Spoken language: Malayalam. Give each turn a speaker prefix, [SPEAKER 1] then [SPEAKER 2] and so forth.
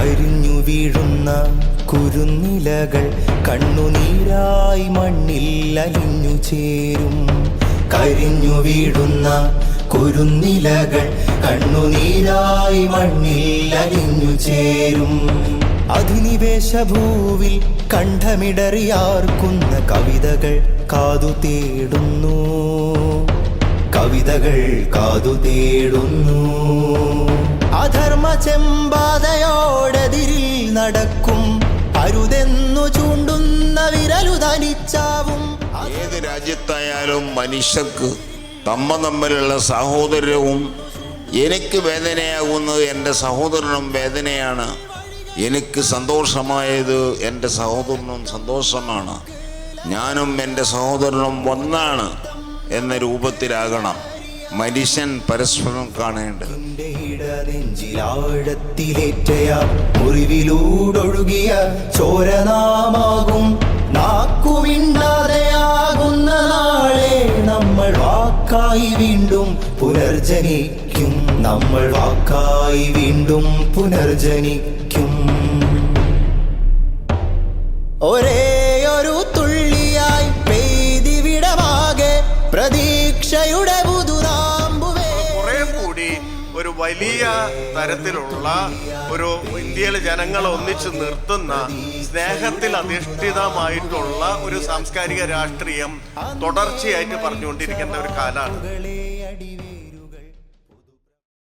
[SPEAKER 1] കരിഞ്ഞു വീഴുന്ന കുരുന്നിലകൾ കണ്ണുനീരായി മണ്ണിൽ അലിഞ്ഞു ചേരും. കരിഞ്ഞു വീഴുന്ന കുരുന്നിലകൾ കണ്ണുനീരായി മണ്ണിൽ അലിഞ്ഞു ചേരും. അധിനിവേശ ഭൂവിൽ കണ്ഠമിടറിയാർക്കുന്ന കവിതകൾ കാതു തേടുന്നു. കവിതകൾ കാതു തേടുന്നു. അധർമ്മ ചെമ്പാതയോടെതിരിൽ നടക്കും. അരുതെന്നു ചൂണ്ടുന്ന വിരലു തനിച്ചാവും
[SPEAKER 2] ഏത് രാജ്യത്തായാലും മനുഷ്യർക്ക് തമ്മ തമ്മിലുള്ള സഹോദര്യവും എനിക്ക് വേദനയാകുന്നത് എന്റെ സഹോദരനും വേദനയാണ്. എനിക്ക് സന്തോഷമായത് എന്റെ സഹോദരനും സന്തോഷമാണ്. ഞാനും എന്റെ സഹോദരനും ഒന്നാണ് എന്ന രൂപത്തിലാകണം. മനുഷ്യൻ പരസ്പരം കാണേണ്ടത്.
[SPEAKER 1] ചോരനാമാകും. നാളെ നമ്മൾ വാക്കായി വീണ്ടും പുനർജനിക്കും. നമ്മൾ വാക്കായി വീണ്ടും പുനർജനിക്കും. പ്രതീക്ഷയുടെ
[SPEAKER 3] ഒരു വലിയ തരത്തിലുള്ള ഒരു ഇന്ത്യയിലെ ജനങ്ങളെ ഒന്നിച്ചു നിർത്തുന്ന സ്നേഹത്തിൽ അധിഷ്ഠിതമായിട്ടുള്ള ഒരു സാംസ്കാരിക രാഷ്ട്രീയം തുടർച്ചയായിട്ട് പറഞ്ഞുകൊണ്ടിരിക്കേണ്ട ഒരു കാലമാണ്